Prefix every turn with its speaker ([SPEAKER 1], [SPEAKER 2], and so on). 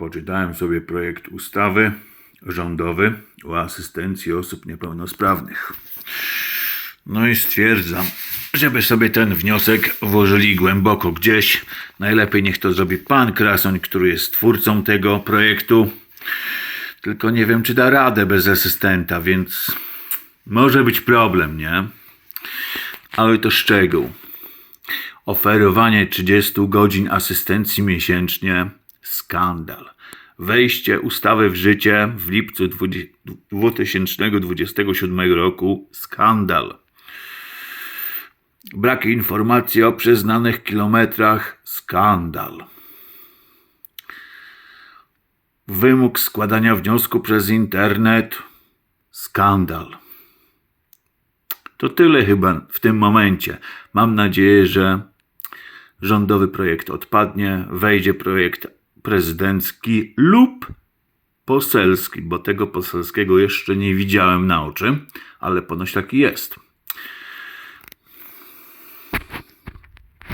[SPEAKER 1] Poczytałem sobie projekt ustawy rządowy o asystencji osób niepełnosprawnych. No i stwierdzam, żeby sobie ten wniosek włożyli głęboko gdzieś. Najlepiej niech to zrobi pan Krasoń, który jest twórcą tego projektu. Tylko nie wiem, czy da radę bez asystenta, więc może być problem, nie? Ale to szczegół. Oferowanie 30 godzin asystencji miesięcznie skandal. Wejście ustawy w życie w lipcu 20 2027 roku skandal. Brak informacji o przyznanych kilometrach skandal. Wymóg składania wniosku przez internet skandal. To tyle chyba w tym momencie. Mam nadzieję, że rządowy projekt odpadnie, wejdzie projekt prezydencki lub poselski, bo tego poselskiego jeszcze nie widziałem na oczy, ale ponoć taki jest.